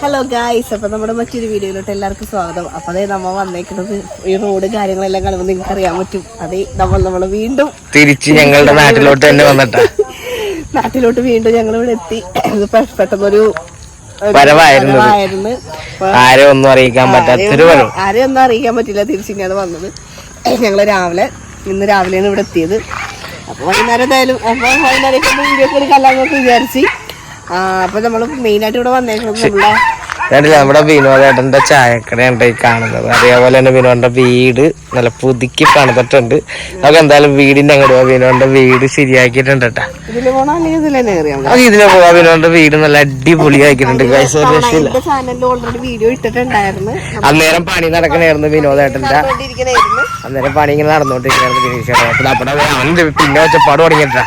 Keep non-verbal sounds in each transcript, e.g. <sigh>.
Hello guys അപ്പൊ നമ്മുടെ മറ്റൊരു വീഡിയോയിലോട്ട് എല്ലാവർക്കും സ്വാഗതം. അപ്പൊ അതേ നമ്മ വന്നേക്കുന്നത് ഈ റോഡ് കാര്യങ്ങളെല്ലാം കാണുമ്പോൾ നിങ്ങൾക്ക് അറിയാൻ പറ്റും. അതേ നമ്മൾ നമ്മൾ വീണ്ടും തിരിച്ച് ഞങ്ങളുടെ നാട്ടിലോട്ട് തന്നെ വന്നിട്ട്. <laughs> നാട്ടിലോട്ട് വീണ്ടും ഞങ്ങൾ ഇവിടെ എത്തി പെട്ടെന്നൊരു വരവായിരുന്നു ആരെ ഒന്നും അറിയിക്കാൻ പറ്റാത്തൊരു ആരെ ഒന്നും അറിയിക്കാൻ പറ്റില്ല. തിരിച്ചിങ്ങാണ് വന്നത്. ഞങ്ങൾ രാവിലെ ഇന്ന് രാവിലെയാണ് ഇവിടെ എത്തിയത്. അപ്പൊ വൈകുന്നേരം എന്തായാലും അപ്പൊ വൈകുന്നേരം വീഡിയോ എടുക്കാമെന്നൊക്കെ വിചാരിച്ച് അപ്പൊ നമ്മൾ മെയിൻ ആയിട്ട് ഇവിടെ വന്നേക്കുന്നത് നമ്മളെ കണ്ടില്ല നമ്മുടെ വിനോദേട്ടന്റെ ചായക്കടയുണ്ട് ഈ കാണുന്നത്. അതേപോലെ തന്നെ വിനോദന്റെ വീട് നല്ല പുതുക്കി പണിതിട്ടുണ്ട്. നമുക്ക് എന്തായാലും വീടിന്റെ അങ്ങോട്ട് പോവാം. വിനോദിന്റെ വീട് ശരിയാക്കിയിട്ടുണ്ട് കേട്ടാ. ഇതിന് പോവാ വിനോദന്റെ നമുക്ക് പോവാം. വീട് നല്ല വീഡിയോ ഇട്ടിട്ടുണ്ടായിരുന്നു. അന്നേരം പണി നടക്കണായിരുന്നു വിനോദേട്ടന്റെ അന്നേരം പണി ഇങ്ങനെ നടന്നോണ്ടിരിക്കുന്നത് അപ്പൊ പിന്നെ ഒച്ചപ്പാട് തുടങ്ങിയിട്ടാ.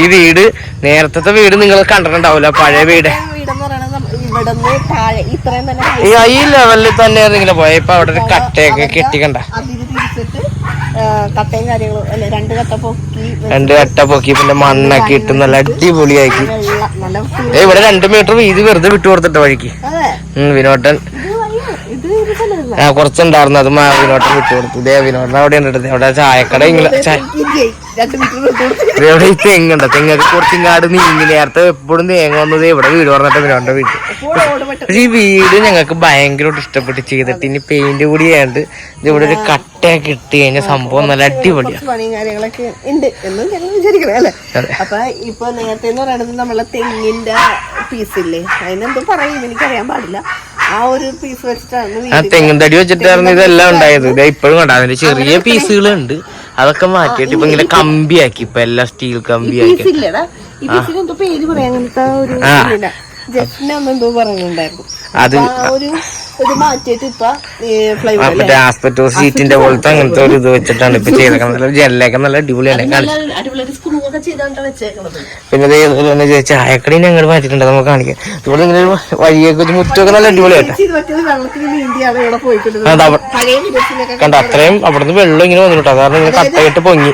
ഈ വീട് നേരത്തെ വീട് നിങ്ങൾ കണ്ടിട്ടുണ്ടാവില്ല പഴയ വീട് ഇവിടുന്ന് താഴെ ഇത്രയും തന്നെ ഈ ലെവലിൽ തന്നെ ഏതെങ്കിലും പോയ? ഇപ്പൊ അവിടെ ഒരു കട്ടയൊക്കെ കെട്ടിക്കണ്ട. അതിന് തിരിച്ചിട്ട് ആ, കട്ടയും കാര്യങ്ങളും അല്ലെ? രണ്ട് കട്ട പൊക്കി രണ്ട് കട്ട പൊക്കി പിന്നെ മണ്ണൊക്കെ ഇട്ട് നല്ല അടിപൊളിയാക്കി. ഇവിടെ രണ്ട് മീറ്റർ വീതി വെറുതെ വിട്ടു കൊടുത്തിട്ട വഴിക്ക് വിനോട്ടൻ. ആ കുറച്ചുണ്ടായിരുന്നു. അത് മാവിനോട്ടം വിട്ടു കൊടുത്തു. ഇതേ വിനോട്ടൻ അവിടെ ഉണ്ട് അവിടെ ചായക്കട എവിടെ ഈ തെങ്ങുണ്ട്. തെങ്ങൊക്കെ കുറച്ചിങ്ങാട് നീങ്ങി നേരത്തെ എപ്പോഴും തേങ്ങ വന്നത് ഇവിടെ വീട് പറഞ്ഞിട്ട് വിട്ടു അപ്പോൾ പക്ഷെ ഈ വീട് ഞങ്ങൾക്ക് ഭയങ്കരമായിട്ട് ഇഷ്ടപ്പെട്ട് ചെയ്തിട്ട് ഇനി പെയിന്റ് കൂടി ചെയ്യാണ്ട് ഇത് ഇവിടെ ഒരു കട്ടയൊക്കെ കിട്ടി കഴിഞ്ഞ സംഭവം നല്ല അടിപൊളിയാണ് കുറച്ച്. അപ്പൊ ഇപ്പൊ നേരത്തെ എന്ന് പറയുന്നത് നമ്മളെ തെങ്ങിന്റെ പീസ് ഇല്ലേ? അതിനെന്തോ പറയും എനിക്കറിയാൻ പാടില്ല. ആ ഒരു പീസ് വെച്ചിട്ടാണ് ആ വീട് തെങ്ങും തടി വെച്ചിട്ടായിരുന്നു ഇതെല്ലാം ഉണ്ടായത്. ഇതാ ഇപ്പോഴും കണ്ട? അതിന്റെ ചെറിയ പീസുകളുണ്ട് അതൊക്കെ മാറ്റിയിട്ട് ഇപ്പൊ ഇങ്ങനെ കമ്പിയാക്കി. ഇപ്പൊ എല്ലാം സ്റ്റീൽ കമ്പിയാക്കി. പീസ് ഇതില്ല അന്ന് എന്തോ പറയുന്നുണ്ടായിരുന്നു അത് ഒരു ഇത് മാറ്റിയിട്ട് ഇപ്പൊ മറ്റേ ആസ്പെറ്റോ സീറ്റിന്റെ പോലത്തെ അങ്ങനത്തെ ഒരു ഇത് വെച്ചിട്ടാണ് ഇപ്പൊ <laughs> ചെയ്തേക്കുന്നത് നല്ല ജനലൊക്കെ നല്ല അടിപൊളിയാണ് പിന്നെ ഇതുപോലെ തന്നെ ചെ- ചായക്കടയിൽ ഞങ്ങൾ നമുക്ക് കാണിക്കാം. ഇവിടെ ഇങ്ങനെ ഒരു വഴിയൊക്കെ ഒരു മുറ്റമൊക്കെ നല്ല അടിപൊളിയായിട്ട്. കണ്ട? അത്രയും അവിടുന്ന് വെള്ളം ഇങ്ങനെ വന്നിട്ടോ കാരണം ഇങ്ങനെ കട്ടയിട്ട് പൊങ്ങി.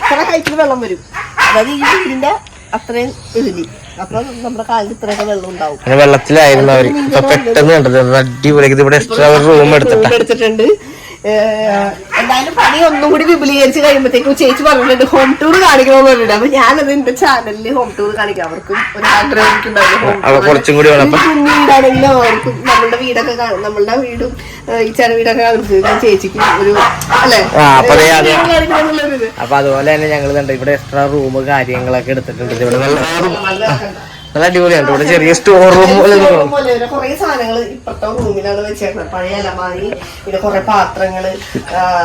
ഇത്ര ഹൈറ്റിൽ വെള്ളം വരും. അതായത് ഈ വീടിന്റെ അത്രയും ഇതിൽ. അങ്ങനെ വെള്ളത്തിലായിരുന്നു അവർ. ഇപ്പൊ പെട്ടെന്ന് കണ്ടത്. അടിപൊളി ഇവിടെ എക്സ്ട്രാ റൂം എടുത്തിട്ടാ. റൂം എടുത്തിട്ടുണ്ട്. എന്തായാലും പണി ഒന്നും കൂടി വിപുലീകരിച്ച് കഴിയുമ്പോഴത്തേക്കും ചേച്ചി പറഞ്ഞിട്ടുണ്ട് ഹോം ടൂർ കാണിക്കണമെന്ന് പറഞ്ഞിട്ടുണ്ട്. അപ്പൊ ഞാനത് എന്റെ ചാനലിൽ ഹോം ടൂർ കാണിക്കാം. അവർക്കും ഒരു ആഗ്രഹം വേണം. വീടാണെങ്കിലും അവർക്കും നമ്മളുടെ വീടൊക്കെ നമ്മളുടെ വീടും ഈ ചെറിയ വീടൊക്കെ കാണിച്ചു ചേച്ചിക്ക് ഒരു അല്ലെ? അപ്പൊ അതുപോലെ തന്നെ ഞങ്ങൾ കണ്ട ഇവിടെ എക്സ്ട്രാ റൂം കാര്യങ്ങളൊക്കെ എടുത്തിട്ടുണ്ട്. ഇവിടെ നല്ല അടിപൊളിയാണ് ഇവിടെ ചെറിയ സ്റ്റോർ റൂം പോലെ കുറെ സാധനങ്ങൾ ഇപ്പത്തെ റൂമിലാണ് വെച്ചേക്കുന്നത്. പഴയ അലമാരി പിന്നെ കൊറേ പാത്രങ്ങൾ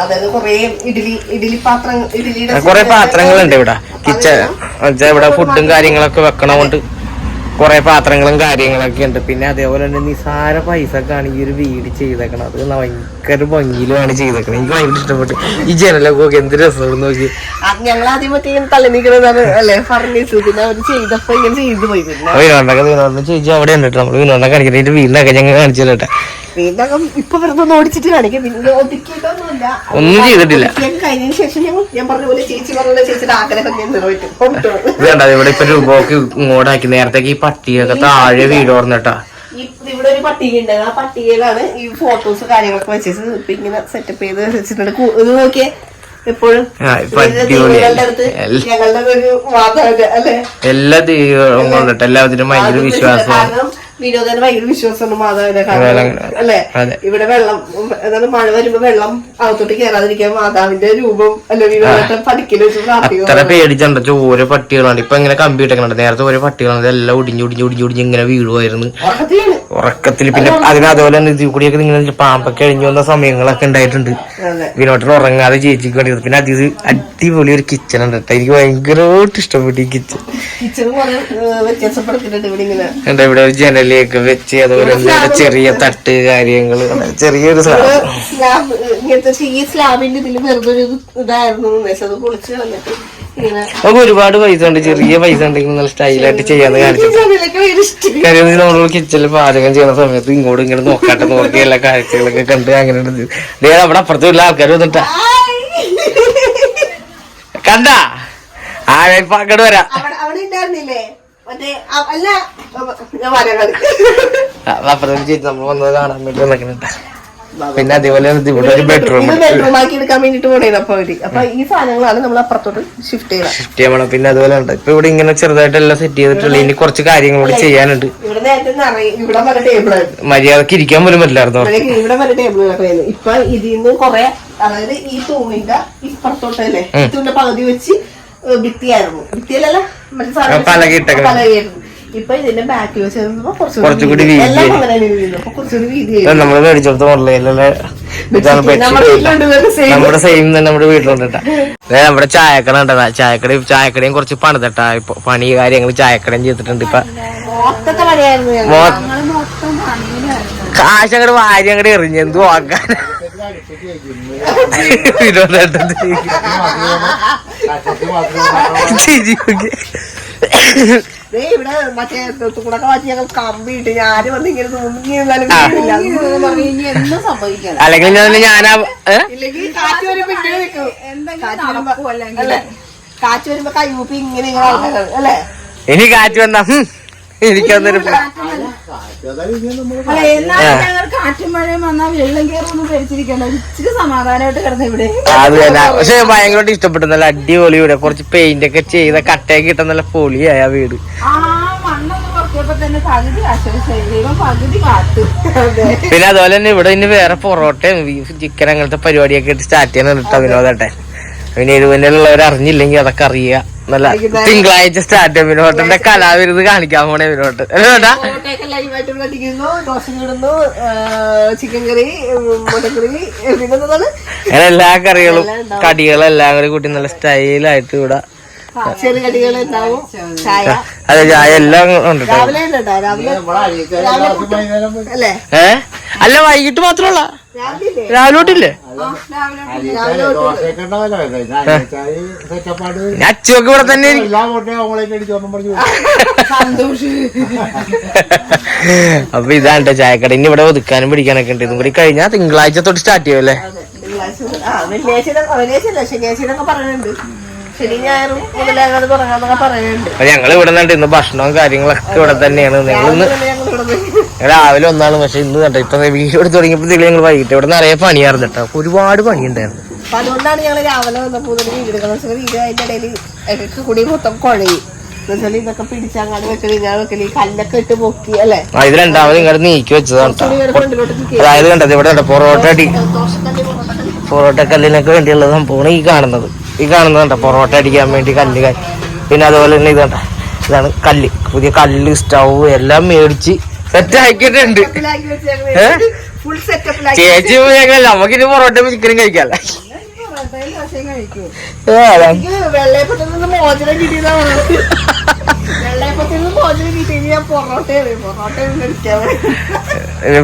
അതായത് കൊറേ ഇഡലി ഇഡലി പാത്രം ഇഡലിയുടെ കുറെ പാത്രങ്ങളുണ്ട് ഇവിടെ. കിച്ചൺ ഇവിടെ ഫുഡും കാര്യങ്ങളൊക്കെ വെക്കണ കൊണ്ട് കുറെ പാത്രങ്ങളും കാര്യങ്ങളൊക്കെ ഉണ്ട്. പിന്നെ അതേപോലെ തന്നെ നിസാര പൈസക്കാണ് ഈ ഒരു വീട് ചെയ്തേക്കണം അത് ഭയങ്കര ഭംഗിയിലാണ് ചെയ്തേക്കണം എനിക്ക് ഭയങ്കര ഇഷ്ടപ്പെട്ടു. ഈ ജനലൊക്കെ ഒക്കെ എന്ത് രസമാണെന്ന് നോക്കി. ഞങ്ങൾ ആദ്യം മറ്റേ ഇങ്ങനെ തള്ളി നിൽക്കുന്നതാണ് അല്ലെ? ഫർണിച്ചർ പിന്നെ അവർ ചെയ്തപ്പോ ഇങ്ങനെ ചെയ്തു പോയി. പിന്നെ വിനോദൊക്കെ വിനോദം ചോദിച്ചു അവിടെ ഉണ്ട് നമ്മൾ വിനോദം കാണിക്കുന്നത് ഇതിന്റെ വീടിനൊക്കെ ഞങ്ങൾ കാണിച്ചു ഇപ്പൊ വെറുതെ ഒന്ന് ഓടിച്ചിട്ട് കാണിക്കും. പിന്നെ ഒതുക്കിയിട്ടൊന്നുമില്ല. ഒന്നും ചെയ്തിട്ടില്ല. ഒതുക്കിയൊക്കെ കഴിഞ്ഞതിന് ശേഷം ഞങ്ങൾ ഞാൻ പറഞ്ഞ പോലെ ചേച്ചി പറഞ്ഞ പോലെ ചേച്ചിയുടെ ആഗ്രഹം ഞാൻ നിറവേറ്റും. ഹോം ടൂർ ഇത് കണ്ടോ? ഇവിടെ ഇപ്പൊ രൂപമൊക്കെ ഇങ്ങോട്ടാക്കി. നേരത്തേക്ക് ഈ പട്ടിയൊക്കെ താഴെ വീട് ഓർന്നിട്ടാ ഇവിടെ ഒരു പട്ടിക ഉണ്ട്. ആ പട്ടികയിലാണ് ഈ ഫോട്ടോസ് കാര്യങ്ങളൊക്കെ വെച്ചത്. ഇപ്പൊ ഇങ്ങനെ സെറ്റപ്പ് ചെയ്ത് വെച്ചിട്ടുണ്ട്. ഇത് നോക്കിയേ എപ്പോഴും. എല്ല- ദൈവങ്ങളും കൊണ്ടിട്ട് എല്ലാത്തിനും ഭയങ്കര വിശ്വാസമാണ്. വിനോദന് ഭയങ്കര വിശ്വാസമാണ് മാതാവിനെ. അല്ലെ? ഇവിടെ വെള്ളം എന്താണ് മഴ വരുമ്പോ വെള്ളം അകത്തോട്ട് കയറാതിരിക്കാൻ മാതാവിന്റെ രൂപം അല്ലെ വിനോദത്തെ പഠിക്കൽ വെച്ച് പേടിച്ചുണ്ട് ഓരോ പട്ടികളാണ്. ഇപ്പൊ ഇങ്ങനെ കമ്പി ഇട്ടേക്കണുണ്ട് നേരത്തെ ഓരോ പട്ടികളാണ്. എല്ലാം ഒടിഞ്ഞ് ഒടിഞ്ഞ് ഒടിഞ്ഞ് ഒടിഞ്ഞ് ഇങ്ങനെ വീഴുമായിരുന്നു ഉറക്കത്തിൽ പിന്നെ അതിന് അതുപോലെ തന്നെ ഇതിൽ കൂടിയൊക്കെ നിങ്ങൾ പാമ്പൊക്കെ അഴിഞ്ഞു വന്ന സമയങ്ങളൊക്കെ ഉണ്ടായിട്ടുണ്ട്. വിനോട്ടിന് ഉറങ്ങാതെ ചേച്ചിക്ക് വേണ്ടി പിന്നെ അതിൽ അടിപൊളി ഒരു കിച്ചൺ ഉണ്ട് കേട്ടോ. എനിക്ക് ഭയങ്കരമായിട്ട് ഇഷ്ടപ്പെട്ടു ഈ കിച്ചൺ എന്താ ഇവിടെ ഒരു ജനലിയൊക്കെ വെച്ച് അതുപോലെ ചെറിയ തട്ട് കാര്യങ്ങൾ. ചെറിയൊരു സാധനം സ്ലാബ്. ഇങ്ങനത്തെ ഈ സ്ലാബിന്റെ ഇതിൽ വെറുതെ ഒരു ഇത് ഇതായിരുന്നു അത് പൊളിച്ച് കളഞ്ഞിട്ട് നമുക്ക് ഒരുപാട് പൈസ ഉണ്ട്. ചെറിയ പൈസ ഉണ്ടെങ്കിൽ നല്ല സ്റ്റൈലായിട്ട് ചെയ്യാന്ന് കാണിച്ചു. കാര്യം നമ്മൾ കിച്ചണിൽ പാചകം ചെയ്യുന്ന സമയത്ത് ഇങ്ങോട്ടും ഇങ്ങോട്ട് നോക്കാട്ടെ നോക്കി എല്ലാ കാഴ്ചകളൊക്കെ കണ്ട് അങ്ങനെ. ദേ അവിടെ അപ്പുറത്തുള്ള ആൾക്കാർ വന്നിട്ടാ. കണ്ട? ആഴപ്പാക്കട് വരാ. അവിടെ അവിടെ ഉണ്ടായിരുന്നില്ലേ? മറ്റേ അല്ല അ- ഞാൻ വരങ്ങൾ അപ്പുറം ചെയ്ത് നമ്മൾ വന്നത് കാണാൻ വേണ്ടി വന്നിട്ടുണ്ട് പിന്നെ അതേപോലെ ഇവിടെ ഒരു ബെഡ്റൂം ബെഡ്റൂം ആക്കി. എടുക്കാൻ വേണ്ടിട്ട് പോണേ അപ്പൊ അവർ. അപ്പൊ ഈ സാധനങ്ങളാണ് നമ്മൾ അപ്പുറത്തോട്ട് ഷിഫ്റ്റ് ചെയ്യണം ഷിഫ്റ്റ് ചെയ്യണം പിന്നെ അതുപോലെ ഉണ്ട്. ഇപ്പൊ ഇവിടെ ഇങ്ങനെ ചെറുതായിട്ട് എല്ലാം സെറ്റ് ചെയ്തിട്ടുള്ള ഇനി കുറച്ച് കാര്യങ്ങൾ കൂടി ചെയ്യാനുണ്ട്. ഇവിടെ നേരത്തെ നിറയെ ഇവിടെ പല ടേബിളായിരുന്നു മര്യാദയ്ക്ക് ഇരിക്കാൻ പോലും പറ്റില്ലായിരുന്നു. ഇവിടെ ഇവിടെ ടേബിൾ ഇപ്പൊ ഇതിന്ന് കൊറേ അതായത് ഈ തൂണിന്റെ ഇപ്പുറത്തോട്ടല്ലേ തൂണിന്റെ പകുതി വെച്ച് ഭിത്തിയായിരുന്നു. ഭിത്തിയല്ലല്ല മറ്റേ സാധനം. പലകയായിരുന്നു. ഇപ്പൊ ഇതിന്റെ ബാക്ക് വെച്ച് കുറച്ചുകൂടി നമ്മൾ മേടിച്ചെടുത്ത <laughs> നമ്മുടെ സെയിം തന്നെ നമ്മുടെ വീട്ടിലുണ്ട് ദേ നമ്മുടെ ചായക്കട ഉണ്ടതാ ചായക്കട ചായക്കടയും കുറച്ച് പണിതട്ടാ. ഇപ്പൊ പണി കാര്യങ്ങൾ ചായക്കടയും ചെയ്തിട്ടുണ്ട് ഇപ്പൊ. കാശ് അങ്ങോട്ട് വാരി അങ്ങോട്ട് എറിഞ്ഞു എന്തു വിനോദേട്ടൻ നോക്കി. ദേ ഇവിടെ മറ്റേ തുണക്ക മാറ്റി ഞങ്ങൾ കമ്പിയിട്ട് ഞാൻ വന്ന് ഇങ്ങനെ തൂങ്ങി നിന്നാലും ആ. വീടില്ല. എന്നും അല്ലെങ്കിൽ ഞാൻ ഞാനാ? ഇല്ലെങ്കിൽ കാറ്റ് വരുമ്പോ ഇങ്ങനെ നിൽക്കും. കാറ്റ് വരുമ്പോ കൈകൂപ്പി ഇങ്ങനെ ഇങ്ങനെ അല്ലേ? ഇനി കാറ്റ് വന്നാ എനിക്കതൊരു അത് തന്നെ. പക്ഷെ ഭയങ്കരമായിട്ട് ഇഷ്ടപ്പെട്ടു. നല്ല അടിപൊളി ഇവിടെ. കുറച്ച് പെയിന്റ് ഒക്കെ ചെയ്ത കട്ടയൊക്കെ ഇട്ട നല്ല പൊളിയായ വീട്. പിന്നെ അതുപോലെ തന്നെ ഇവിടെ ഇനി വേറെ പൊറോട്ടയും ബീഫ് ചിക്കൻ അങ്ങനത്തെ പരിപാടിയൊക്കെ ഇട്ട് സ്റ്റാർട്ട് ചെയ്യാൻ വിനോദട്ടെ പിന്നെ ഇരുവനുള്ളവർ അറിഞ്ഞില്ലെങ്കിൽ അതൊക്കെ അറിയുക. നല്ല തിങ്കളാഴ്ച സ്റ്റാർട്ട് വിനോദന്റെ കലാവിരുത് കാണിക്കാൻ പോണേ വിനോദ്. ചിക്കൻ കറി മുട്ടക്കറി അങ്ങനെ എല്ലാ കറികളും കടികളും എല്ലാം കൂടി കൂട്ടി നല്ല സ്റ്റൈലായിട്ട് ഇവിടെ. അതെ ചായ എല്ലാം ഉണ്ട് അല്ലേ? അല്ല വൈകിട്ട് മാത്രമല്ല. രാവിലെ ഇല്ലേ? രാവിലെ തൊട്ടില്ലേ? അച്ചുവൊക്കെ ഇവിടെ തന്നെ അപ്പൊ ഇതാണ് ചായക്കട. ഇനി ഇവിടെ ഒതുക്കാനും പിടിക്കാനൊക്കെ ഉണ്ട്. ഇതും കൂടി കഴിഞ്ഞാൽ തിങ്കളാഴ്ച തൊട്ട് സ്റ്റാർട്ട് ചെയ്യുമല്ലേ തിങ്കളാഴ്ച ശനിയാഴ്ച പറയുന്നുണ്ട്. ശനി ഞായറും മുതലങ്ങനെ തുടങ്ങാന്നൊക്കെ പറയുന്നുണ്ട്. അപ്പൊ ഞങ്ങൾ ഇവിടെ നിന്നുണ്ട് ഇന്ന് ഭക്ഷണവും കാര്യങ്ങളൊക്കെ ഇവിടെ തന്നെയാണ്. നിങ്ങൾ ഇന്ന് രാവിലെ ഒന്നാണ്. പക്ഷെ ഇന്ന് കണ്ടോ ഇപ്പൊ വീഡിയോ എടുത്ത് തുടങ്ങിയപ്പോഴത്തേക്കും ഞങ്ങൾ വൈകിട്ട് ഇവിടെ നിറയെ പണിയായിരുന്നു കേട്ടോ. അപ്പൊ ഒരുപാട് പണിയുണ്ടായിരുന്നു. അപ്പൊ അതുകൊണ്ടാണ് ഞങ്ങൾ രാവിലെ വന്നപ്പോൾ മുതൽ വീഡിയോ എടുക്കുന്നത് വെച്ചാൽ വീഡിയോ അതിന്റെ ഇടയിൽ ഇടയ്ക്ക് കൂടി മൊത്തം കുഴയും. എന്നുവെച്ചാൽ ഇതൊക്കെ പിടിച്ചങ്ങാട് വെക്കൽ ഞാൻ വെക്കൽ ഈ കല്ലൊക്കെ ഇട്ട് പൊക്കി അല്ലേ? ആ ഇത് രണ്ടാമത് ഇങ്ങോട്ട് നീക്കി വെച്ചതാണ് അതായത് കണ്ടത് ഇവിടെ പൊറോട്ട അടി. പൊറോട്ട കല്ലിനൊക്കെ വേണ്ടിയുള്ള സംഭവമാണ് ഈ കാണുന്നത്. ഈ കാണുന്നത് കണ്ടോ? പൊറോട്ട അടിക്കാൻ വേണ്ടി കല്ല് പിന്നെ അതുപോലെ തന്നെ ഇത് കണ്ടോ? ഇതാണ് കല്ല്. പുതിയ കല്ല് സ്റ്റൗ എല്ലാം മേടിച്ച് സെറ്റ് ആക്കിയിട്ടുണ്ട്. ചേച്ചി ഞങ്ങൾ നമുക്കിനി പൊറോട്ട ചിക്കനും കഴിക്കാല്ല.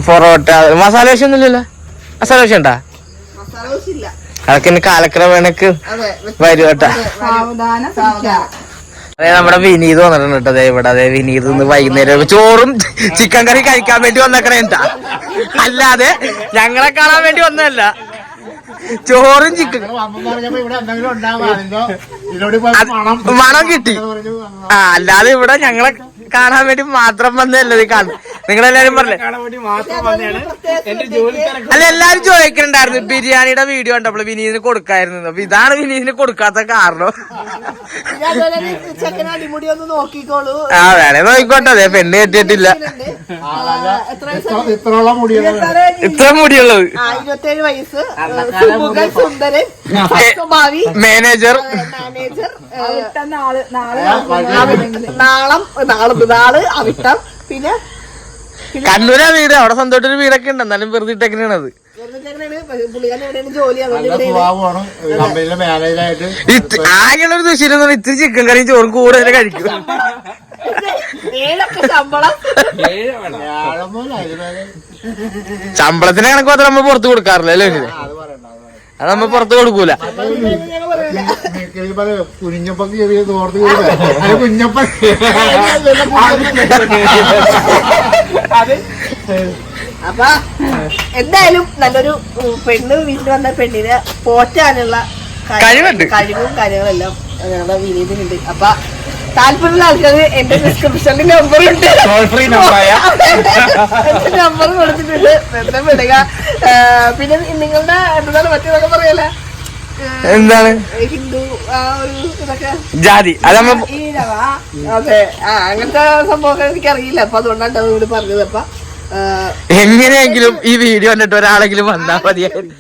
പൊറോട്ട മസാല ദോശ ഒന്നുമില്ലല്ലോ? മസാല ദോശ ഉണ്ടാ? മസാല ദോശ ഇല്ല. അതൊക്കെ ഇനി വരുവട്ടെ അതെ. നമ്മുടെ വിനീത് വന്നിട്ടുണ്ട് കേട്ടോ. ദേ ഇവിടെ അതെ വിനീത് ഇന്ന് വൈകുന്നേരം ചോറും ചിക്കൻ കറി കഴിക്കാൻ വേണ്ടി വന്നേക്കണേട്ടാ അല്ലാതെ ഞങ്ങളെ കാണാൻ വേണ്ടി വന്നതല്ല. ചോറും ചിക്കൻ മണം. കിട്ടി. ആ അല്ലാതെ ഇവിടെ ഞങ്ങളെ കാണാൻ വേണ്ടി മാത്രം വന്നതല്ല ഇത് കാണും നിങ്ങളെല്ലാരും പറഞ്ഞേ അല്ല എല്ലാരും ചോദിക്കണ്ടായിരുന്നു. ബിരിയാണിയുടെ വീഡിയോ കണ്ടപ്പോൾ വിനീതിന് കൊടുക്കായിരുന്നു. അപ്പൊ ഇതാണ് വിനീതിന് കൊടുക്കാത്ത കാരണം. ആ വേണേ നോക്കിക്കോട്ടെ. അതെ പെണ്ണ് കെട്ടിയിട്ടില്ല. ഇത്ര മുടിയുള്ളത്. ഇരുപത്തേഴ് വയസ്സ്. സുന്ദരൻ മാനേജർ. മാനേജർ നാളെ നാളം നാൾ അവിട്ടം. പിന്നെ <laughs> കണ്ണൂരാ വീട്. അവിടെ സ്വന്തമായിട്ട് ഒരു വീടൊക്കെ ഉണ്ട്. എന്നാലും വെറുതെ ഇട്ടേക്കണത് ആകെയുള്ള ഒരു ദുശീലം ഇത്തിരി ചിക്കൻ കറിയും ചോറും കൂടുതൽ കഴിക്കും. ശമ്പളത്തിന് കണക്ക് മാത്രം നമ്മൾ പുറത്ത് കൊടുക്കാറില്ല അല്ലേ? അത് നമ്മൾ അത് പറയണ്ട. അത് നമ്മ പുറത്ത് കൊടുക്കൂല. കുഞ്ഞപ്പ പറയില്ല അപ്പൊ എന്തായാലും നല്ലൊരു പെണ്ണ് വീട്ടിൽ വന്ന പെണ്ണിനെ പോറ്റാനുള്ള കഴിവുണ്ട്. കഴിവും കാര്യങ്ങളെല്ലാം ഞങ്ങളുടെ വിനീതിനുണ്ട് അപ്പൊ താല്പര്യമുള്ള ആൾക്കാർ എന്റെ ഡിസ്ക്രിപ്ഷനിൽ നമ്പർ ഉണ്ട്. ടോൾ ഫ്രീ നമ്പറായ നമ്പർ കൊടുത്തിട്ടുണ്ട്. ബന്ധപ്പെടുക. പിന്നെ നിങ്ങളുടെ എന്താണ് മറ്റേതൊക്കെ പറയല എന്താണ്? ഹിന്ദു ജാതി. അത് നമ്മ ഈഴവ അതെ. അങ്ങനത്തെ സംഭവമൊക്കെ എനിക്കറിയില്ല. അപ്പൊ അതുകൊണ്ടാണ് ഇവിടെ പറഞ്ഞത്. അപ്പൊ എങ്ങനെയെങ്കിലും ഈ വീഡിയോ കണ്ടിട്ട് ഒരാളെങ്കിലും വന്നാ മതിയായിരുന്നു.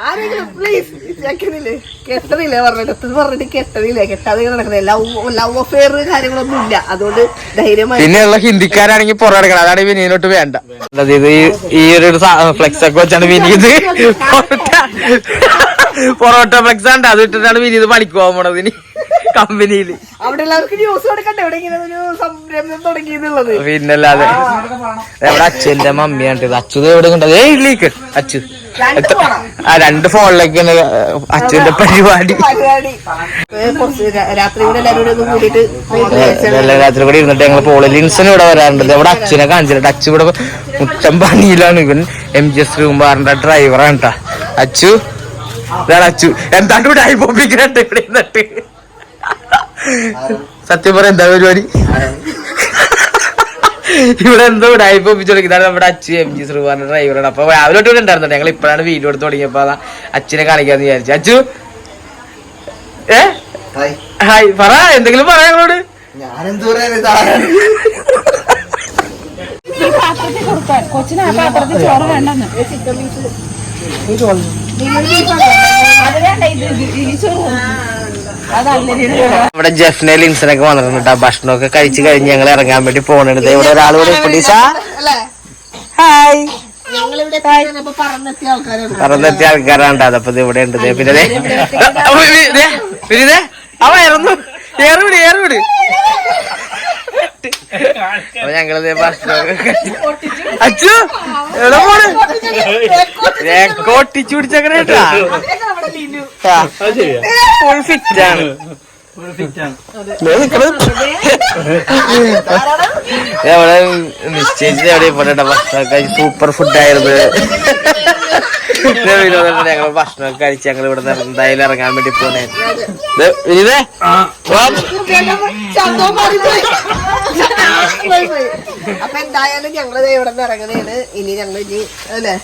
ആരെങ്കിലും പ്ലീസ് കേൾക്കുന്നില്ലേ കെട്ടണില്ലേ പറഞ്ഞത് പറഞ്ഞിട്ട് കെട്ടണില്ലേ കെട്ടാതെ നടക്കുന്നത്. ലവ് ലവ് അഫെയർ കാര്യങ്ങളൊന്നും ഇല്ല. അതുകൊണ്ട് ധൈര്യമായി പിന്നെയുള്ള ഹിന്ദിക്കാരാണെങ്കിൽ പുറത്തെടുക്കണം അതാണ് വിനീനോട്ട് വേണ്ട. അതായത് ഈ- ഒരു ഫ്ലെക്സ് ഒക്കെ വെച്ചാണ് വിനീത്. പൊറോട്ട ഫ്ലെക്സ് ഉണ്ട് അത് ഇട്ടിട്ടാണ് വിനീത് പണിക്ക് പോകാൻ പോണത് ഇനി കമ്പനിയിൽ അവിടെ എല്ലാവർക്കും ന്യൂസ് കൊടുക്കട്ടെ എവിടെ ഇങ്ങനെ ഒരു സംരംഭം തുടങ്ങിയെന്നുള്ളത് പിന്നല്ലാതെ എവിടെ അച്ഛന്റെ മമ്മിയാണ് അച്ഛത് എവിടെ കണ്ടത്. ഏയ് ഇല്ലേക്ക് അച്ഛു ആ? രണ്ട് ഫോണിലേക്കാണ് അച്ഛന്റെ പരിപാടി. രാത്രി കൂടെ ഇരുന്നിട്ട് ഞങ്ങൾ പോളി ലിൻസൺ ഇവിടെ വരാറുണ്ട്. ഇവിടെ അച്ഛനെ കാണിച്ചിട്ട് അച്ഛൻ ഇവിടെ മുട്ടം പണിയിലാണ്. ഇവൻ എം ജി എസ് റൂംബാറിന്റെ ഡ്രൈവറാണ് കേട്ടാ അച്ചു ഇതാണ് അച്ചു എന്താണ്ട് ഇവിടെ ആയിപ്പോപ്പിക്കുന്നുണ്ട് ഇവിടെ നിന്നിട്ട് സത്യം പറ എന്താ പരിപാടി? ഇവിടെ എന്തോ ഇവിടെ ആയിപ്പോപ്പിച്ചോളിക്കും ഇതാണ് നമ്മുടെ അച്ഛൻ എം ജി ശ്രീകുമാറിന്റെ ഡ്രൈവറാണ് അപ്പൊ രാവിലെ തൊട്ട് ഇവിടെ ഉണ്ടായിരുന്നു ഞങ്ങൾ ഇപ്പോഴാണ് വീഡിയോ എടുത്ത് തുടങ്ങിയപ്പോ അതാ അച്ഛനെ കാണിക്കാന്ന് വിചാരിച്ചു. അച്ഛു ഏ? ഹായ്. പറ എന്തെങ്കിലും പറ ഞങ്ങളോട്. കൊച്ചിന് ആ പാത്രത്തിൽ ചോറ് വേണ്ടെന്ന്. ഇവിടെ ജഫ്നെ ലിൻസനൊക്കെ വന്നിട്ടുണ്ട് കേട്ടോ ഭക്ഷണമൊക്കെ കഴിച്ചു കഴിഞ്ഞ് ഞങ്ങൾ ഇറങ്ങാൻ വേണ്ടി പോകണത് ഇവിടെ ഒരാൾ കൂടെ ഹായ്. പറന്നെത്തിയ ആൾക്കാരാണ്. അതപ്പോ ഇവിടെ ഉണ്ട്. പിന്നെ പിന്നെ ദേ, ആ വയറൊന്നു ഏറുവിട് ഏറുവിട് അപ്പൊ ഞങ്ങളിത് അച്ചു എവിടെ പോണ് കൊട്ടിച്ചു പിടിച്ചങ്ങനെ കേട്ടാ? ഫുൾ ഫിറ്റ് ആണ്. എവിടെ നിശ്ചയിച്ചത് എവിടെ ഭക്ഷണമൊക്കെ സൂപ്പർ ഫുഡായിരുന്നു ഞങ്ങൾ ഭക്ഷണമൊക്കെ കഴിച്ച് ഞങ്ങൾ ഇവിടെ എന്തായാലും ഇറങ്ങാൻ വേണ്ടി പോണേ. അപ്പൊ എന്തായാലും ഞങ്ങൾ ദേ ഇവിടെ നിന്ന് ഇറങ്ങുന്നതാണ്. ഇനി ഞങ്ങൾ ഇനി അല്ലേ?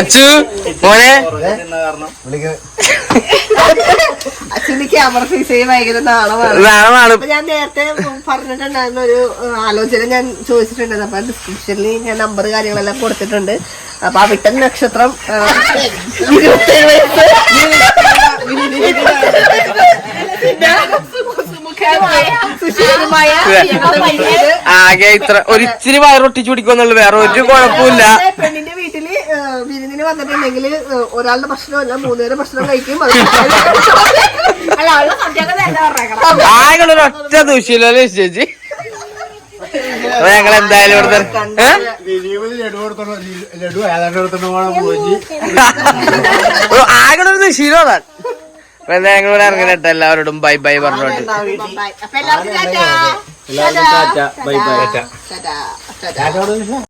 അച്ചു മോനെ. അച്ഛന് ക്യാമറ ഫേസ് ചെയ്ത് ഭയങ്കര നാളമാണ് ഞാൻ നേരത്തെ പറഞ്ഞിട്ടുണ്ടായിരുന്ന ഒരു ആലോചന ഞാൻ ചോദിച്ചിട്ടുണ്ടായിരുന്നു. അപ്പൊ ഡിസ്ക്രിപ്ഷനിൽ ഞാൻ നമ്പർ കാര്യങ്ങളെല്ലാം കൊടുത്തിട്ടുണ്ട്. അപ്പൊ ആ വിട്ടൻ നക്ഷത്രം ഇരുപത്തേഴ് വയസ്സ്. ആകെ ഇത്ര ഒരിച്ചിരി വയറൊട്ടിച്ചു പിടിക്കുന്നുള്ളു വേറെ ഒരു കുഴപ്പമില്ല പെണ്ണിന്റെ വീട്ടിൽ വിരുന്നിന് വന്നിട്ടുണ്ടെങ്കിൽ ഒരാളുടെ ഭക്ഷണമല്ല മൂന്നുപേരെ ഭക്ഷണം കഴിക്കും. <laughs> ആകെ ഒരു ഒറ്റ ദൂഷ്യല്ലോ ചേച്ചി? അപ്പൊ ഞങ്ങൾ എന്തായാലും ഇവിടെ ലഡു ഏതാണ്ട് ആകെ ഒരു ദുശീലോ അതാണ്. എന്താ ഞങ്ങൾ എല്ലാവരോടും ബൈ ബൈ പറഞ്ഞോട്ട് എല്ലാവർക്കും ടാറ്റാ. എല്ലാവർക്കും tata. Bye bye tata. Tata.